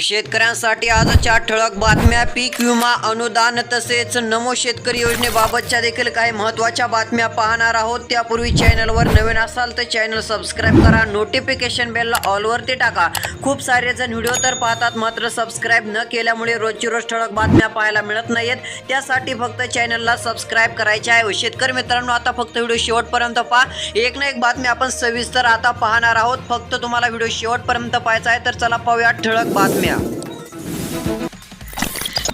शेतकऱ्यांसाठी आजच्या ठळक बातम्या पीक विमा अनुदान तसेच नमो शेतकरी योजनेबाबतच्या देखील काही महत्त्वाच्या बातम्या पाहणार आहोत. त्यापूर्वी चॅनलवर नवीन असाल तर चॅनल सबस्क्राईब करा नोटिफिकेशन बेलला ऑलवरती टाका. खूप सारे जण व्हिडिओ तर पाहतात मात्र सबस्क्राईब न केल्यामुळे रोजची रोज ठळक बातम्या पाहायला मिळत नाहीत त्यासाठी फक्त चॅनलला सबस्क्राईब करायचे आहे. शेतकरी मित्रांनो आता फक्त व्हिडिओ शेवटपर्यंत पहा. एक ना एक बातमी आपण सविस्तर आता पाहणार आहोत. फक्त तुम्हाला व्हिडिओ शेवटपर्यंत पाहायचा आहे तर चला पाहूया ठळक बातम्या.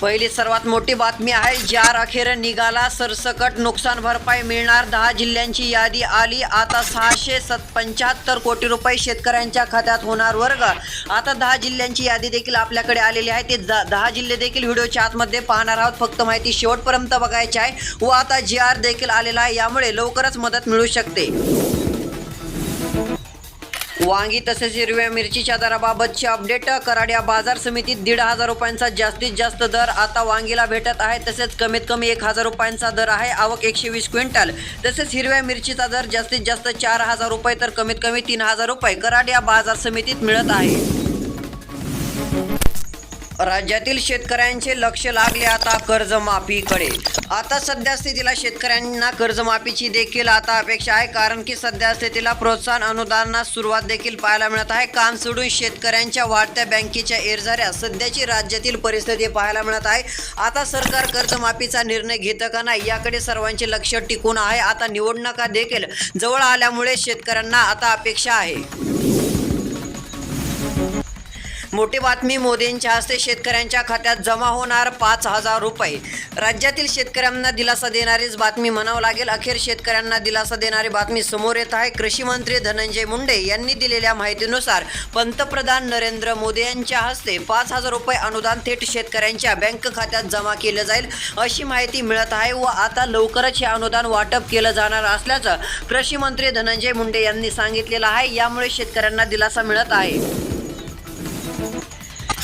पहिली सर्वात मोठी बातमी आहे जार अखेर निघाला सरसकट नुकसान भरपाई मिळणार दहा जिल्ह्यांची यादी आली आता सहाशे सत पंच्याहत्तर कोटी रुपये शेतकऱ्यांच्या खात्यात होणार वर्ग. आता दहा जिल्ह्यांची यादी देखील आपल्याकडे आलेली आहे ते दहा जिल्हे देखील व्हिडिओच्या आतमध्ये पाहणार आहोत फक्त माहिती शेवटपर्यंत बघायची आहे. व आता जी आर देखील आलेला आहे यामुळे लवकरच मदत मिळू शकते. वांगी तसेच हिरव्या मिरचीच्या दराबाबतची अपडेट कराड या बाजार समितीत दीड हजार रुपयांचा जास्तीत जास्त दर आता वांगीला भेटत आहे. तसेच कमीत कमी एक हजार रुपयांचा दर आहे. आवक एकशे वीस क्विंटल. तसेच हिरव्या मिरचीचा दर जास्तीत जास्त चार हजार रुपये तर कमीत कमी तीन हजार रुपये. कराड या बाजार समितीत मिळत आहे. राज्यातील शेतकऱ्यांचे लक्ष लागले आता कर्जमाफीकडे. आता सध्या स्थितीला शेतकऱ्यांना कर्जमाफीची देखील आता अपेक्षा आहे कारण की सध्या स्थितीला प्रोत्साहन अनुदानास सुरुवात देखील पाहायला मिळत आहे. काम सोडून शेतकऱ्यांच्या वाढत्या बँकेच्या एरझाऱ्या सध्याची राज्यातील परिस्थिती पाहायला मिळत आहे. आता सरकार कर्जमाफीचा निर्णय घेतं का नाही याकडे सर्वांचे लक्ष टिकून आहे. आता निवडणुका देखील जवळ आल्यामुळे शेतकऱ्यांना आता अपेक्षा आहे. मोठी बातमी मोदींच्या हस्ते शेतकऱ्यांच्या खात्यात जमा होणार पाच हजार रुपये. राज्यातील शेतकऱ्यांना दिलासा देणारीच बातमी म्हणावं लागेल. अखेर शेतकऱ्यांना दिलासा देणारी बातमी समोर येत आहे. कृषी मंत्री धनंजय मुंडे यांनी दिलेल्या माहितीनुसार पंतप्रधान नरेंद्र मोदी यांच्या हस्ते पाच हजार रुपये अनुदान थेट शेतकऱ्यांच्या बँक खात्यात जमा केलं जाईल अशी माहिती मिळत आहे व आता लवकरच हे अनुदान वाटप केलं जाणार असल्याचं कृषी मंत्री धनंजय मुंडे यांनी सांगितलेलं आहे. यामुळे शेतकऱ्यांना दिलासा मिळत आहे.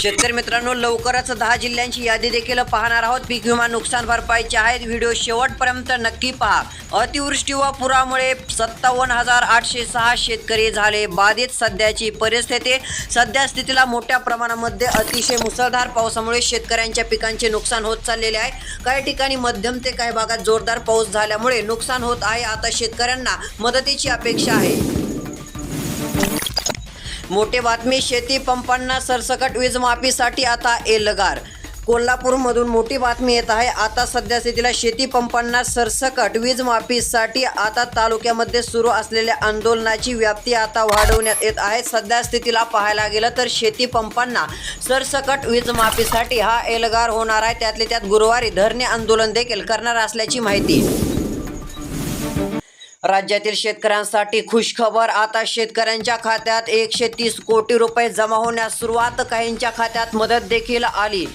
शेतकरी मित्रांनो लवकरच दहा जिल्ह्यांची यादी देखील पाहणार आहोत. पीक विमा नुकसान भरपाईचे आहेत. व्हिडिओ शेवटपर्यंत नक्की पहा. अतिवृष्टी व पुरामुळे सत्तावन्न हजार आठशे सहा शेतकरी झाले बाधित. सध्याची परिस्थिती सध्या स्थितीला मोठ्या प्रमाणामध्ये अतिशय मुसळधार पावसामुळे शेतकऱ्यांच्या पिकांचे नुकसान होत चाललेले आहे. काही ठिकाणी मध्यम ते काही भागात जोरदार पाऊस झाल्यामुळे नुकसान होत आहे. आता शेतकऱ्यांना मदतीची अपेक्षा आहे. मोठे बातमी शेती पंपांना सरसकट वीजमाफीसाठी आता एल्गार. कोल्हापूरमधून मोठी बातमी येत आहे आता सध्या स्थितीला शेती पंपांना सरसकट वीज माफीसाठी आता तालुक्यामध्ये सुरू असलेल्या आंदोलनाची व्याप्ती आता वाढवण्यात येत आहे. सध्या स्थितीला पाहायला गेलं तर शेती पंपांना सरसकट वीज माफीसाठी हा एल्गार होणार आहे. त्यातले त्यात गुरुवारी धरणे आंदोलन देखील करणार असल्याची माहिती राज्यातील शेतकऱ्यांसाठी खुशखबर. आता शेतकऱ्यांच्या खात्यात एकशे तीस कोटी रुपये जमा होण्यास सुरुवात. काहींच्या खात्यात मदत देखील आली.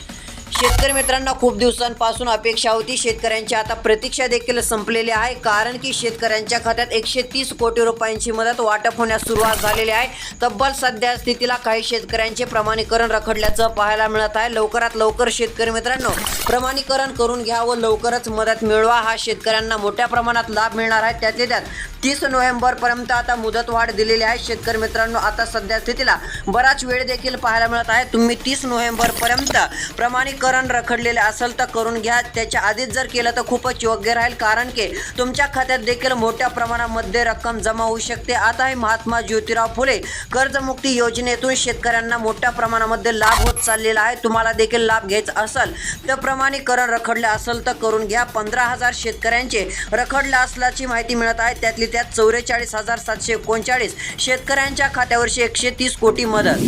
शेतकरी मित्रांना खूप दिवसांपासून अपेक्षा होती शेतकऱ्यांची. आता प्रतीक्षा देखील संपलेली आहे कारण की शेतकऱ्यांच्या खात्यात एकशे तीस कोटी रुपयांची मदत वाटप होण्यास सुरुवात झालेली आहे. तब्बल सध्या स्थितीला काही शेतकऱ्यांचे प्रमाणीकरण रखडल्याचं पाहायला मिळत आहे. लवकरात लवकर शेतकरी मित्रांनो प्रमाणीकरण करून घ्या व लवकरच मदत मिळवा. हा शेतकऱ्यांना मोठ्या प्रमाणात लाभ मिळणार आहे. त्यातले त्यात तीस नोव्हेंबरपर्यंत आता मुदतवाढ दिलेली आहे. शेतकरी मित्रांनो आता सध्या स्थितीला बराच वेळ देखील पाहायला मिळत आहे. तुम्ही तीस नोव्हेंबरपर्यंत प्रमाणीकरण रखडलेले असेल तर करून घ्या. त्याच्या आधीच जर केलं तर खूपच योग्य राहील कारण की तुमच्या खात्यात देखील मोठ्या प्रमाणामध्ये रक्कम जमा होऊ शकते. आता हे महात्मा ज्योतिराव फुले कर्जमुक्ती योजनेतून शेतकऱ्यांना मोठ्या प्रमाणामध्ये लाभ होत चाललेला आहे. तुम्हाला देखील लाभ घ्यायचा असेल तर प्रमाणीकरण रखडलं असेल तर करून घ्या. पंधरा हजार शेतकऱ्यांचे रखडले असल्याची माहिती मिळत आहे. त्यातली त्यात चौवेचाळीस हजार सातशे एकोणचाळीस शेतकऱ्यांच्या खात्यावरची एकशे तीस कोटी मदत.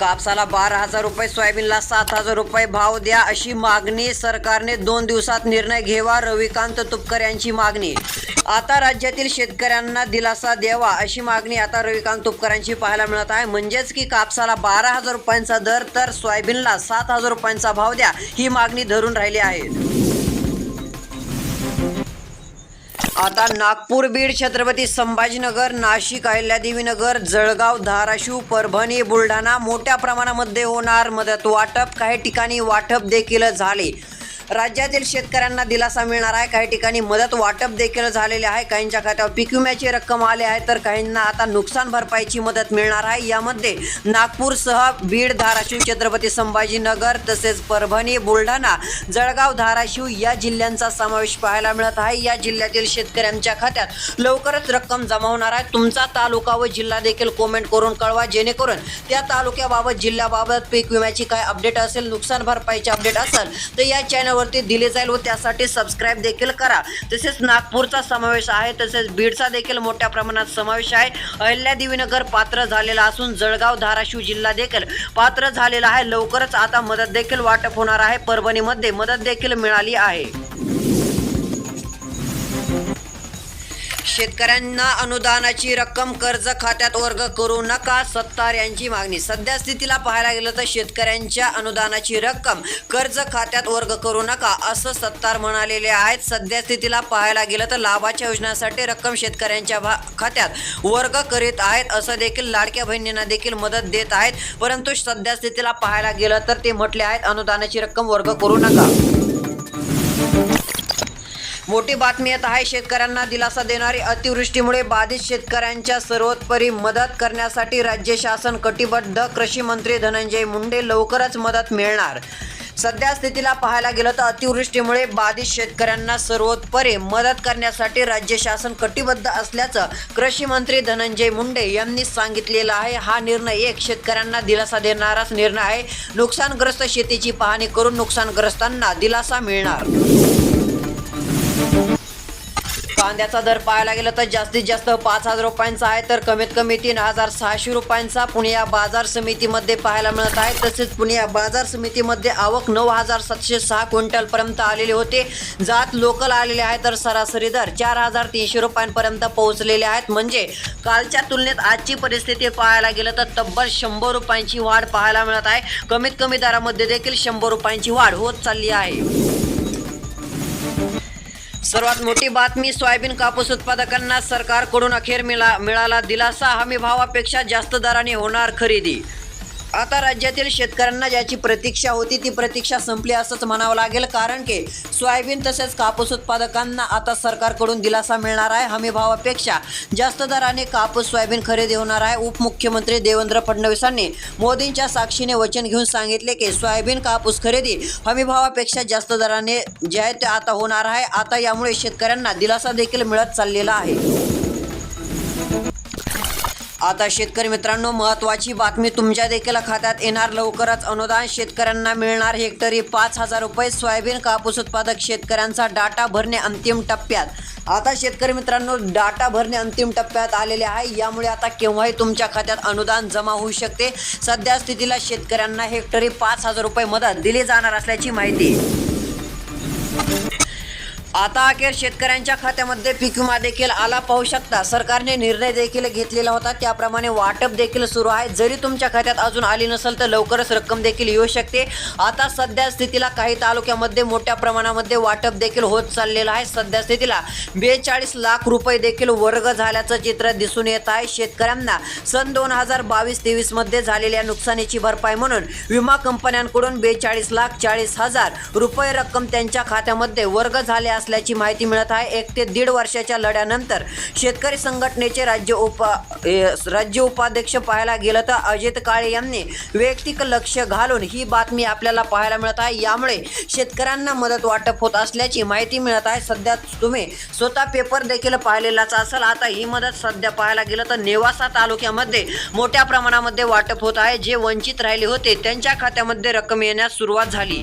कापसाला बारा हजार रुपये सोयाबीनला सात हजार रुपये भाव द्या अशी मागणी सरकारने दोन दिवसात निर्णय घ्यावा रविकांत तुपकर यांची मागणी. आता राज्यातील शेतकऱ्यांना दिलासा द्यावा अशी मागणी आता रविकांत तुपकरांची पाहायला मिळत आहे. म्हणजेच की कापसाला बारा हजार रुपयांचा दर तर सोयाबीनला सात हजार रुपयांचा भाव द्या ही मागणी धरून राहिली आहे. आता नागपूर बीड छत्रपती संभाजीनगर नाशिक अहिल्यादेवीनगर जळगाव धाराशिव परभणी बुलढाणा मोठ्या प्रमाणामध्ये होणार मदत. वाटप काही ठिकाणी वाटप देखील झाले. राज्यातील शेतकऱ्यांना दिलासा मिळणार आहे. काही ठिकाणी मदत वाटप देखील झालेले आहे. काहींच्या खात्यावर पीक विम्याची रक्कम आली आहे तर काहींना आता नुकसान भरपाईची मदत मिळणार आहे. यामध्ये नागपूरसह बीड धाराशिव छत्रपती संभाजीनगर तसेच परभणी बुलढाणा जळगाव धाराशिव या जिल्ह्यांचा समावेश पाहायला मिळत आहे. या जिल्ह्यातील शेतकऱ्यांच्या खात्यात लवकरच रक्कम जमा होणार आहे. तुमचा तालुका व जिल्हा देखील कमेंट करून कळवा जेणेकरून त्या तालुक्याबाबत जिल्ह्याबाबत पीक विम्याची काय अपडेट असेल नुकसान भरपाईची अपडेट असेल तर या चॅनलवरती दिले जाईल व त्यासाठी सबस्क्राईब देखील करा. तसेच नागपूरचा समावेश आहे तसेच बीडचा देखील मोठ्या प्रमाणात समावेश आहे. अहिल्यादेवीनगर पात्र झालेला असून जळगाव धाराशिव जिल्हा देखील पात्र झालेला आहे. लवकरच आता मदत देखील वाटप होणार आहे. परभणीमध्ये मदत देखील मिळाली आहे. शेतकऱ्यांना अनुदानाची रक्कम कर्ज खात्यात वर्ग करू नका सत्तार यांची मागणी. सध्या स्थितीला पाहायला गेलं तर शेतकऱ्यांच्या अनुदानाची रक्कम कर्ज खात्यात वर्ग करू नका असं सत्तार म्हणालेले आहेत. सध्या स्थितीला पाहायला गेलं तर लाभाच्या योजनासाठी रक्कम शेतकऱ्यांच्या खात्यात वर्ग करीत आहेत असं देखील लाडक्या बहिणींना देखील मदत देत आहेत. परंतु सध्या स्थितीला पाहायला गेलं तर ते म्हटले आहेत अनुदानाची रक्कम वर्ग करू नका. मोठी बातमी येत आहे शेतकऱ्यांना दिलासा देणारी अतिवृष्टीमुळे बाधित शेतकऱ्यांच्या सर्वोत्परी मदत करण्यासाठी राज्य शासन कटिबद्ध. कृषी मंत्री धनंजय मुंडे लवकरच मदत मिळणार. सध्या स्थितीला पाहायला गेलं तर अतिवृष्टीमुळे बाधित शेतकऱ्यांना सर्वोत्परी मदत करण्यासाठी राज्य शासन कटिबद्ध असल्याचं कृषी मंत्री धनंजय मुंडे यांनी सांगितलेलं आहे. हा निर्णय एक शेतकऱ्यांना दिलासा देणाराच निर्णय आहे. नुकसानग्रस्त शेतीची पाहणी करून नुकसानग्रस्तांना दिलासा मिळणार. कांद्याचा दर पाहायला गेलं तर जास्तीत जास्त पाच हजार रुपयांचा आहे तर कमीत कमी तीन हजार सहाशे रुपयांचा पुणे या बाजार समितीमध्ये पाहायला मिळत आहे. तसेच पुणे या बाजार समितीमध्ये आवक नऊ हजार सातशे सहा क्विंटलपर्यंत आलेले होते. जात लोकल आलेले आहे तर सरासरी दर चार हजार तीनशे रुपयांपर्यंत पोहोचलेले आहेत. म्हणजे कालच्या तुलनेत आजची परिस्थिती पाहायला गेलं तर तब्बल शंभर रुपयांची वाढ पाहायला मिळत आहे. कमीत कमी दरामध्ये देखील शंभर रुपयांची वाढ होत चालली आहे. सर्वात मोठी बातमी सोयाबीन कापूस उत्पादकांना सरकारकडून अखेर मिळा मिळाला दिलासा. हमी भावापेक्षा जास्त दराने होणार खरेदी. आता राज्यातील शेतकऱ्यांना ज्याची प्रतीक्षा होती ती प्रतीक्षा संपली असंच म्हणावं लागेल कारण की सोयाबीन तसेच कापूस उत्पादकांना आता सरकारकडून दिलासा मिळणार आहे हमी भावापेक्षा जास्त दराने कापूस सोयाबीन खरेदी होणार आहे. उपमुख्यमंत्री देवेंद्र फडणवीसांनी मोदींच्या साक्षीने वचन घेऊन सांगितले की सोयाबीन कापूस खरेदी हमी भावापेक्षा जास्त दराने जे आहे ते आता होणार आहे. आता यामुळे शेतकऱ्यांना दिलासा देखील मिळत चाललेला आहे. आता शेतकरी मित्रांनो महत्त्वाची बातमी तुमच्या देखील खात्यात येणार. लवकरच अनुदान शेतकऱ्यांना मिळणार हेक्टरी पाच हजार रुपये. सोयाबीन कापूस उत्पादक शेतकऱ्यांचा डाटा भरणे अंतिम टप्प्यात. आता शेतकरी मित्रांनो डाटा भरणे अंतिम टप्प्यात आलेले आहे. यामुळे आता केव्हाही तुमच्या खात्यात अनुदान जमा होऊ शकते. सध्या स्थितीला शेतकऱ्यांना हेक्टरी पाच हजार रुपये मदत दिली जाणार असल्याची माहिती. आता अखेर शेतकऱ्यांच्या खात्यामध्ये पीक विमा देखील आला पाहू शकता. सरकारने निर्णय देखील घेतलेला होता. त्याप्रमाणे वाटप देखील सुरू आहे. जरी तुमच्या खात्यात अजून आली नसेल तर लवकरच रक्कम देखील येऊ शकते. आता सध्या स्थितीला काही तालुक्यामध्ये मोठ्या प्रमाणामध्ये वाटप देखील होत चाललेलं आहे. सध्या स्थितीला बेचाळीस लाख रुपये देखील वर्ग झाल्याचं चित्र दिसून येत आहे. शेतकऱ्यांना सन दोन हजार बावीस तेवीसमध्ये झालेल्या नुकसानीची भरपाई म्हणून विमा कंपन्यांकडून बेचाळीस लाख चाळीस हजार रुपये रक्कम त्यांच्या खात्यामध्ये वर्ग झाले असल्याची माहिती मिळत आहे. एक ते दीड वर्षाच्या लढ्यानंतर शेतकरी संघटनेचे राज्य उपा राज्य उपाध्यक्ष पाहायला गेलं तर अजित काळे यांनी वैयक्तिक लक्ष घालून ही बातमी आपल्याला पाहायला मिळत आहे. यामुळे शेतकऱ्यांना मदत वाटप होत असल्याची माहिती मिळत आहे. सध्या तुम्ही स्वतः पेपर देखील पाहिलेलाच असेल. आता ही मदत सध्या पाहायला गेलं तर नेवासा तालुक्यामध्ये मोठ्या प्रमाणामध्ये वाटप होत आहे. जे वंचित राहिले होते त्यांच्या खात्यामध्ये रक्कम येण्यास सुरुवात झाली.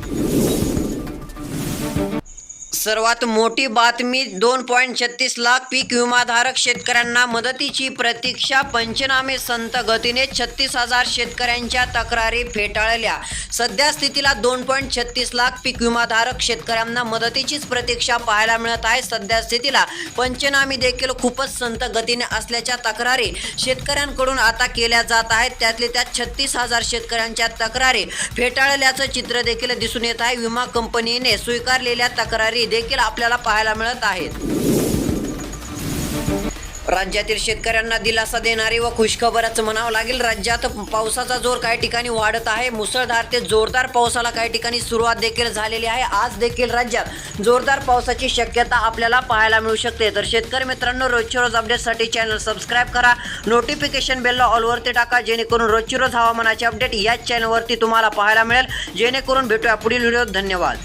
सर्वात मोठी बातमी दोन पॉईंट छत्तीस लाख पीक विमाधारक शेतकऱ्यांना मदतीची प्रतीक्षा पंचनामे संत गतीने छत्तीस हजार शेतकऱ्यांच्या तक्रारी फेटाळल्या. सध्या स्थितीला दोन पॉईंट छत्तीस लाख पीक विमाधारक शेतकऱ्यांना मदतीचीच प्रतीक्षा पाहायला मिळत आहे. सध्या स्थितीला पंचनामे देखील खूपच संत गतीने असल्याच्या तक्रारी शेतकऱ्यांकडून आता केल्या जात आहेत. त्यातले त्यात छत्तीस हजार शेतकऱ्यांच्या तक्रारी फेटाळल्याचं चित्र देखील दिसून येत आहे. विमा कंपनीने स्वीकारलेल्या तक्रारी देखील आपल्याला पाहायला मिळत आहेत. राज्यातील शेतकऱ्यांना दिलासा देणारी व खुशखबरच म्हणावं लागेल राज्यात पावसाचा जोर काही ठिकाणी वाढत आहे. मुसळधार ते जोरदार पावसाला काही ठिकाणी सुरुवात देखील झालेली आहे. आज देखील राज्यात जोरदार पावसाची शक्यता आपल्याला पाहायला मिळू शकते. तर शेतकरी मित्रांनो रोजच्या रोज अपडेटसाठी चॅनल सबस्क्राईब करा. नोटिफिकेशन बेलला ऑलवरती टाका. जेणेकरून रोजची रोज हवामानाचे अपडेट याच चॅनलवरती तुम्हाला पाहायला मिळेल. जेणेकरून भेटूया पुढील व्हिडिओ धन्यवाद.